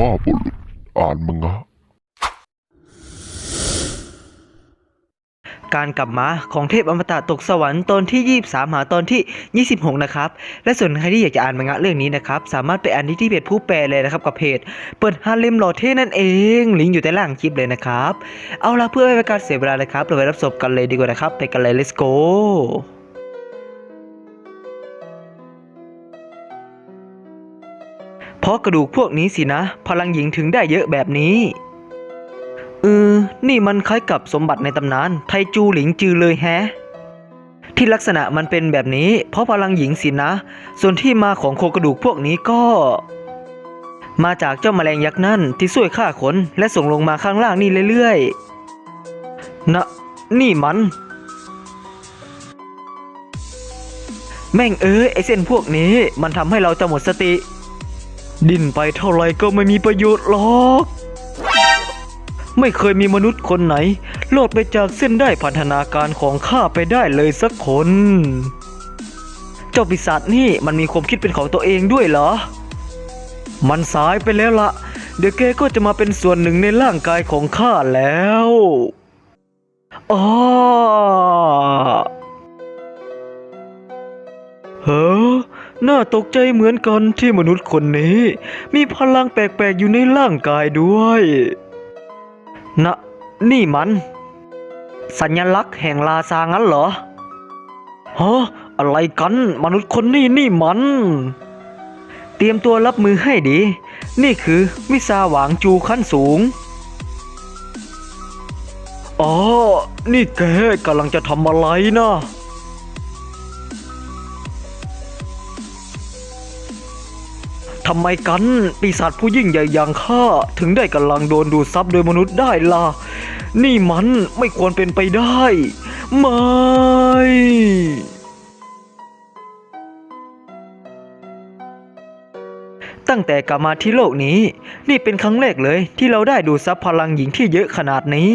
พ่อบุรุษอ่านมังะการกลับมาของเทพอมตะตกสวรรค์ตอนที่ 23 หาตอนที่ 26 นะครับ และส่วนใครที่อยากจะอ่านมังงะเรื่องนี้นะครับ สามารถไปอ่านที่ที่เพจผู้แปลเลยนะครับกับเพจ เปิดฮาเลมหล่อเท่นั่นเอง ลิงก์อยู่ใต้ล่างคลิปเลยนะครับ เอาละเพื่อไม่เป็นการเสียเวลานะครับ เราไปรับชมกันเลยดีกว่านะครับ ไปกันเลย let's go ราะกระดูกพวกนี้สินะ พลังหญิงถึงได้เยอะแบบนี้เออนี่มันคล้ายกับสมบัติในตำนาน ไทจูหลิงจือเลยแฮะ ที่ลักษณะมันเป็นแบบนี้ เพราะพลังหญิงสินะ ส่วนที่มาของโครงกระดูกพวกนี้ก็ มาจากเจ้าแมลงยักษ์นั่นที่ช่วยฆ่าขนและส่งลงมาข้างล่างนี่เรื่อยๆ นะ นี่มัน แม่งเอ้ยไอเส้นพวกนี้มันทำให้เราจะหมดสติ ดิ้นไปเท่าไรก็ไม่มีประโยชน์หรอก ไม่เคยมีมนุษย์คนไหนโลดไปจากเส้นได้พันธนาการของข้าไปได้เลยสักคน เจ้าปีศาจนี่มันมีความคิดเป็นของตัวเองด้วยเหรอ มันสายไปแล้วละเดี๋ยวแกก็จะมาเป็นส่วนหนึ่งในร่างกายของข้าแล้วอ๋อเฮ้อ น่าตกใจเหมือนกันที่มนุษย์คนนี้ มีพลังแปลกๆอยู่ในร่างกายด้วยนะนี่มัน สัญลักษณ์แห่งลาซางั้นเหรอฮะอะไรกันมนุษย์คนนี้นี่มัน เตรียมตัวรับมือให้ดี นี่คือมิซาหวางจูขั้นสูง อ๋อ นี่แกกำลังจะทำอะไรนะ ทำไมกันปีศาจผู้ยิ่งใหญ่อย่างข้าถึงได้กำลังโดนดูดซับโดยมนุษย์ได้ล่ะ นี่มันไม่ควรเป็นไปได้ ไม่ ตั้งแต่กลับมาที่โลกนี้ นี่เป็นครั้งแรกเลยที่เราได้ดูดซับพลังหญิงที่เยอะขนาดนี้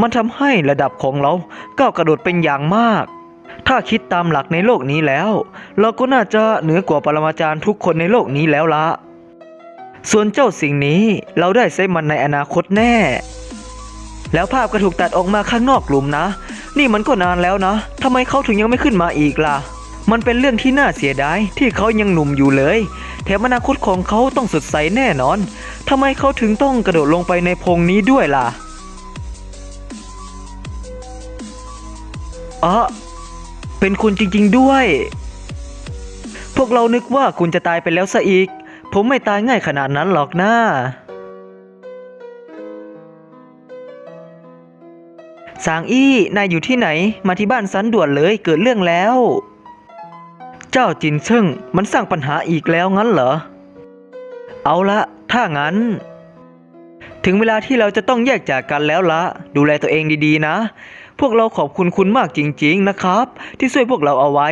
มันทำให้ระดับของเราก้าวกระโดดเป็นอย่างมาก ถ้าคิดตามหลักในโลกนี้แล้ว เราก็น่าจะเหนือกว่าปรมาจารย์ทุกคนในโลกนี้แล้วละ ส่วนเจ้าสิ่งนี้เราได้ใช้มันในอนาคตแน่ แล้วภาพก็ถูกตัดออกมาข้างนอกกลุ่มนะ นี่มันก็นานแล้วนะทำไมเขาถึงยังไม่ขึ้นมาอีกล่ะ มันเป็นเรื่องที่น่าเสียดายที่เขายังหนุ่มอยู่เลย แถมอนาคตของเขาต้องสดใสแน่นอนทำไมเขาถึงต้องกระโดดลงไปในพงนี้ด้วยล่ะอ๋อ เป็นคุณจริงๆด้วย พวกเรานึกว่าคุณจะตายไปแล้วซะอีก ผมไม่ตายง่ายขนาดนั้นหรอกนะสางอี้นายอยู่ที่ไหน มาที่บ้านซันด่วนเลยเกิดเรื่องแล้ว เจ้าจินเชิงมันสร้างปัญหาอีกแล้วงั้นเหรอ เอาละ ถ้างั้น ถึงเวลาที่เราจะต้องแยกจากกันแล้วละ ดูแลตัวเองดีๆนะ พวกเราขอบคุณคุณมากจริง ๆ นะครับ ที่ช่วยพวกเราเอาไว้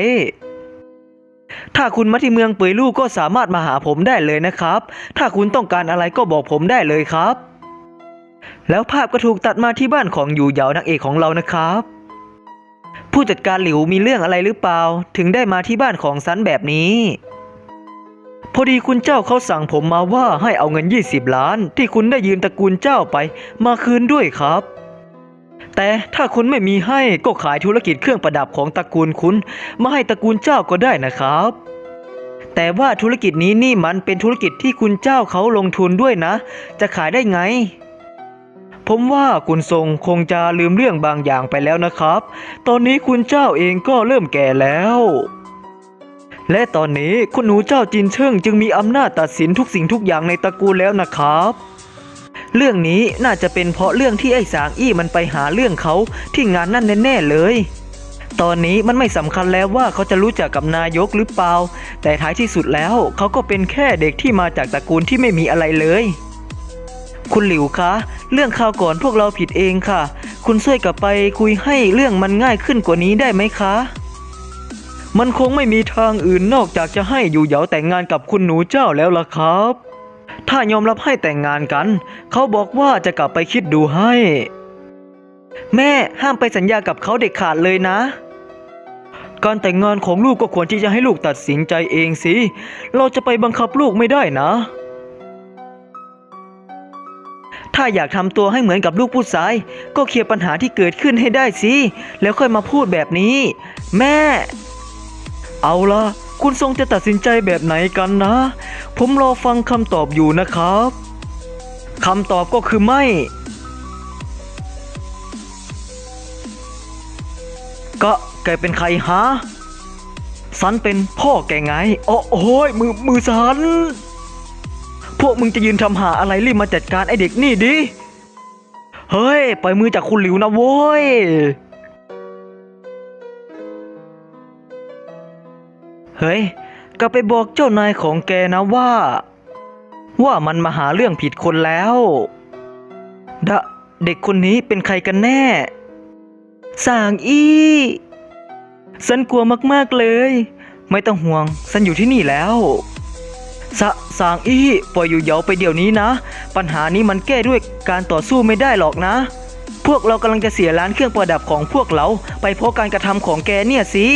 ถ้าคุณมาที่เมืองเปยลู่ก็สามารถมาหาผมได้เลยนะครับ ถ้าคุณต้องการอะไรก็บอกผมได้เลยครับ แล้วภาพก็ถูกตัดมาที่บ้านของอยู่เหยานักเอกของเรานะครับ ผู้จัดการหลิวมีเรื่องอะไรหรือเปล่า ถึงได้มาที่บ้านของซันแบบนี้ พอดีคุณเจ้าเขาสั่งผมมาว่าให้เอาเงิน 20 ล้าน ที่คุณได้ยืมตระกูลเจ้าไป มาคืนด้วยครับ แต่ถ้าคุณไม่มีให้ก็ขายธุรกิจเครื่องประดับของตระกูลคุณมาให้ตระกูลเจ้าก็ได้นะครับ แต่ว่าธุรกิจนี้นี่มันเป็นธุรกิจที่คุณเจ้าเขาลงทุนด้วยนะ จะขายได้ไง ผมว่าคุณทรงคงจะลืมเรื่องบางอย่างไปแล้วนะครับ ตอนนี้คุณเจ้าเองก็เริ่มแก่แล้วและตอนนี้คุณหนูเจ้าจินเชิงจึงมีอำนาจตัดสินทุกสิ่งทุกอย่างในตระกูลแล้วนะครับ เรื่องนี้น่าจะเป็นเพราะเรื่องที่ไอ้สางอี้มันไปหาเรื่องเขาที่งานนั่นแน่ๆเลย ตอนนี้มันไม่สำคัญแล้วว่าเขาจะรู้จักกับนายกหรือเปล่า แต่ท้ายที่สุดแล้วเขาก็เป็นแค่เด็กที่มาจากตระกูลที่ไม่มีอะไรเลยคุณหลิวคะ เรื่องข่าวก่อนพวกเราผิดเองค่ะ คุณช่วยกลับไปคุยให้เรื่องมันง่ายขึ้นกว่านี้ได้ไหมคะ มันคงไม่มีทางอื่นนอกจากจะให้อยู่เหยาแต่งงานกับคุณหนูเจ้าแล้วล่ะครับ ถ้ายอมรับให้แต่งงานกัน เขาบอกว่าจะกลับไปคิดดูให้ แม่ห้ามไปสัญญากับเขาเด็ดขาดเลยนะ การแต่งงานของลูกก็ควรที่จะให้ลูกตัดสินใจเองสิ เราจะไปบังคับลูกไม่ได้นะ ถ้าอยากทำตัวให้เหมือนกับลูกผู้ชาย ก็เคลียร์ปัญหาที่เกิดขึ้นให้ได้สิ แล้วค่อยมาพูดแบบนี้ แม่ เอาละ คุณทรงจะตัดสินใจแบบไหนกันนะ ผมรอฟังคำตอบอยู่นะครับคำตอบก็คือไม่ ก็แกเป็นใครฮะสันเป็นพ่อแกไงโอ้โอ้ยมือมือสัน พวกมึงจะยืนทำหาอะไรรีบมาจัดการไอเด็กนี่ดิ เฮ้ย ปล่อยมือจากคุณหลิวนะโว้ย เฮ้ยก็ไปบอกเจ้านายของแกนะว่า ว่ามันมาหาเรื่องผิดคนแล้วดะเด็กคนนี้เป็นใครกันแน่สางอี้ฉันกลัวมากๆเลย ไม่ต้องห่วงฉันอยู่ที่นี่แล้วสะสางอี้ปล่อยอยู่เหยาไปเดี๋ยวนี้นะ ปัญหานี้มันแก้ด้วยการต่อสู้ไม่ได้หรอกนะ พวกเรากำลังจะเสียร้านเครื่องประดับของพวกเรา ไปเพราะการกระทำของแกเนี่ยสิ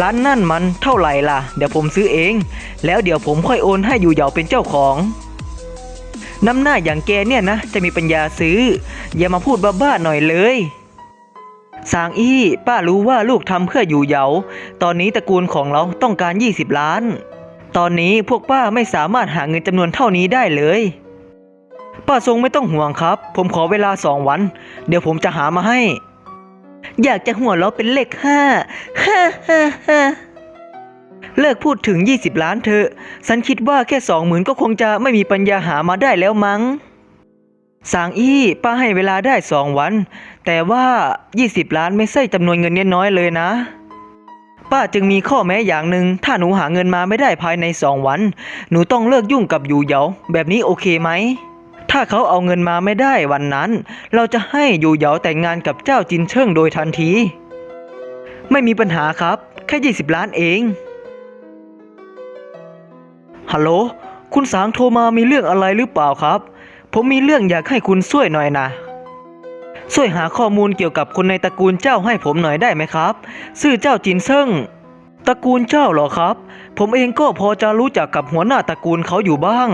ร้านนั่นมันเท่าไหร่ล่ะ เดี๋ยวผมซื้อเอง แล้วเดี๋ยวผมค่อยโอนให้อยู่เหยาเป็นเจ้าของ น้ำหน้าอย่างแกเนี่ยนะ จะมีปัญญาซื้อ อย่ามาพูดบ้าๆหน่อยเลยสางอี้ป้ารู้ว่าลูกทำเพื่ออยู่เหยา ตอนนี้ตระกูลของเราต้องการ 20 ล้าน ตอนนี้พวกป้าไม่สามารถหาเงินจำนวนเท่านี้ได้เลย ป้าทรงไม่ต้องห่วงครับ ผมขอเวลาสองวัน เดี๋ยวผมจะหามาให้ อยากจะหัวเราะเป็นเลขห้าฮ่าฮ่าฮ่าเลิกพูดถึง 20 ล้านเถอะฉันคิดว่าแค่สองหมื่นก็คงจะไม่มีปัญญาหามาได้แล้วมั้ง สางอี้ป้าให้เวลาได้สองวัน แต่ว่า 20 ล้านไม่ใช่จำนวนเงินน้อยๆเลยนะ ป้าจึงมีข้อแม้อย่างหนึ่ง ถ้าหนูหาเงินมาไม่ได้ภายในสองวัน หนูต้องเลิกยุ่งกับอยู่เหยาแบบนี้โอเคไหม ถ้าเขาเอาเงินมาไม่ได้วันนั้น เราจะให้อยู่เหยาแต่งงานกับเจ้าจินเชิงโดยทันที ไม่มีปัญหาครับ แค่ 20 ล้านเอง ฮัลโหล คุณสางโทรมามีเรื่องอะไรหรือเปล่าครับ ผมมีเรื่องอยากให้คุณช่วยหน่อยนะช่วยหาข้อมูลเกี่ยวกับคนในตระกูลเจ้าให้ผมหน่อยได้ไหมครับ ชื่อเจ้าจินเซิงตระกูลเจ้าเหรอครับ ผมเองก็พอจะรู้จักกับหัวหน้าตระกูลเขาอยู่บ้าง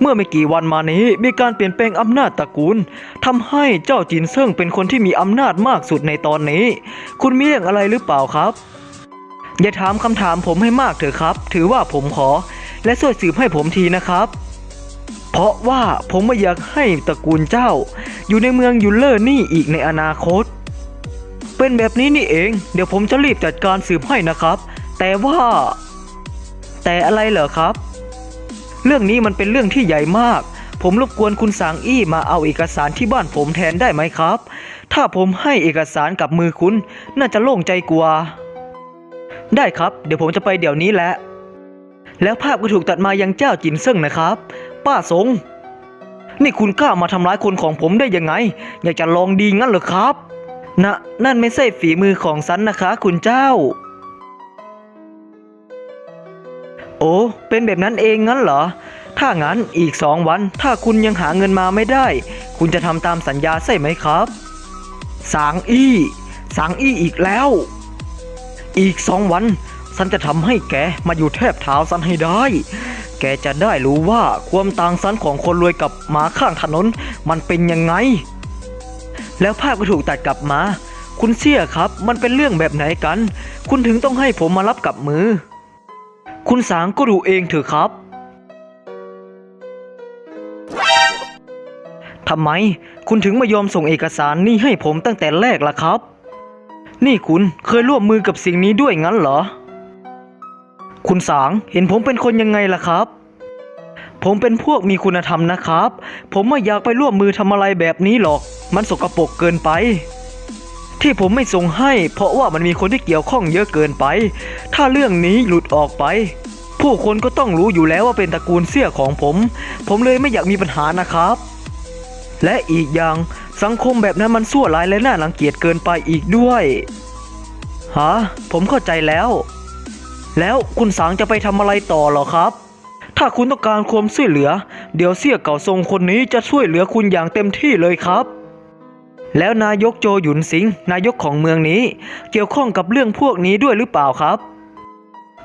เมื่อไม่กี่วันมานี้มีการเปลี่ยนแปลงอำนาจตระกูลทำให้เจ้าจินเซิงเป็นคนที่มีอำนาจมากสุดในตอนนี้ คุณมีเรื่องอะไรหรือเปล่าครับ อย่าถามคำถามผมให้มากเถอะครับ ถือว่าผมขอ และช่วยสืบให้ผมทีนะครับ เพราะว่าผมไม่อยากให้ตระกูลเจ้า อยู่ในเมืองยูเลอร์นี่อีกในอนาคต เป็นแบบนี้นี่เอง เดี๋ยวผมจะรีบจัดการสืบให้นะครับ แต่ว่า แต่อะไรเหรอครับ เรื่องนี้มันเป็นเรื่องที่ใหญ่มาก ผมรบกวนคุณสางอี้มาเอาเอกสารที่บ้านผมแทนได้ไหมครับ ถ้าผมให้เอกสารกับมือคุณ น่าจะโล่งใจกว่า ได้ครับ เดี๋ยวผมจะไปเดี๋ยวนี้แหละ แล้วภาพก็ถูกตัดมายังเจ้าจินเซิงนะครับ ป้าสง นี่คุณกล้ามาทำร้ายคนของผมได้ยังไง อยากจะลองดีงั้นเหรอครับ นะ นั่นไม่ใช่ฝีมือของซันนะคะ คุณเจ้า โอ้ เป็นแบบนั้นเองงั้นเหรอ ถ้างั้นอีกสองวัน ถ้าคุณยังหาเงินมาไม่ได้ คุณจะทำตามสัญญาใช่ไหมครับสางอี้สางอี้อีกแล้ว อีกสองวัน ฉันจะทำให้แกมาอยู่แทบเท้าฉันให้ได้ แกจะได้รู้ว่าความต่างสันของคนรวยกับหมาข้างถนนมันเป็นยังไง แล้วภาพก็ถูกตัดกลับมา คุณเสี่ยครับ มันเป็นเรื่องแบบไหนกัน คุณถึงต้องให้ผมมารับกับมือ คุณสางก็ดูเองเถอะครับทำไม คุณถึงไม่ยอมส่งเอกสารนี่ให้ผมตั้งแต่แรกล่ะครับ นี่คุณเคยร่วมมือกับสิ่งนี้ด้วยงั้นเหรอ คุณสางเห็นผมเป็นคนยังไงล่ะครับ ผมเป็นพวกมีคุณธรรมนะครับ ผมไม่อยากไปร่วมมือทำอะไรแบบนี้หรอก มันสกปรกเกินไป ที่ผมไม่ส่งให้ เพราะว่ามันมีคนที่เกี่ยวข้องเยอะเกินไป ถ้าเรื่องนี้หลุดออกไป ผู้คนก็ต้องรู้อยู่แล้วว่าเป็นตระกูลเสี่ยของผม ผมเลยไม่อยากมีปัญหานะครับ และอีกอย่างสังคมแบบนั้นมันสั่วร้ายและน่ารังเกียจเกินไปอีกด้วยฮะผมเข้าใจแล้ว แล้วคุณสางจะไปทำอะไรต่อหรอครับ ถ้าคุณต้องการความช่วยเหลือ เดี๋ยวเสี่ยเก่าทรงคนนี้จะช่วยเหลือคุณอย่างเต็มที่เลยครับ แล้วนายกโจหยุนสิงนายกของเมืองนี้ เกี่ยวข้องกับเรื่องพวกนี้ด้วยหรือเปล่าครับ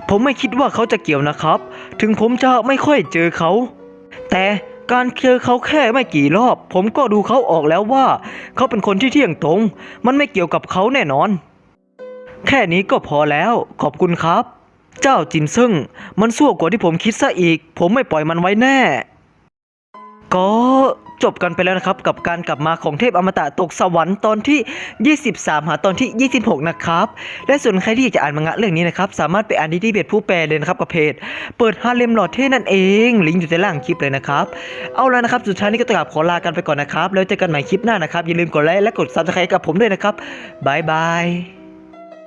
ผมไม่คิดว่าเขาจะเกี่ยวนะครับ ถึงผมจะไม่ค่อยเจอเขา แต่การเจอเขาแค่ไม่กี่รอบ ผมก็ดูเขาออกแล้วว่า เขาเป็นคนที่เที่ยงตรง มันไม่เกี่ยวกับเขาแน่นอน แค่นี้ก็พอแล้วขอบคุณครับ เจ้าจินซึ่ง มันสั่วกว่าที่ผมคิดซะอีก ผมไม่ปล่อยมันไว้แน่ ก็จบกันไปแล้วนะครับ กับการกลับมาของเทพอมตะตกสวรรค์ตอนที่ 23 หาตอนที่ 26 นะครับ และส่วนใครที่อยากจะอ่านมังงะเรื่องนี้นะครับ สามารถไปอ่านที่ที่เพจผู้แปลเลยนะครับกับเพจ เปิดฮาเลมหลอดเท่นั่นเอง ลิงก์อยู่ใต้ล่างคลิปเลยนะครับ เอาแล้วนะครับ สุดท้ายนี้ก็ต้องกราบขอลากันไปก่อนนะครับ แล้วเจอกันใหม่คลิปหน้านะครับ อย่าลืมกดไลค์และกดซับสไครต์กับผมด้วยนะครับบายบาย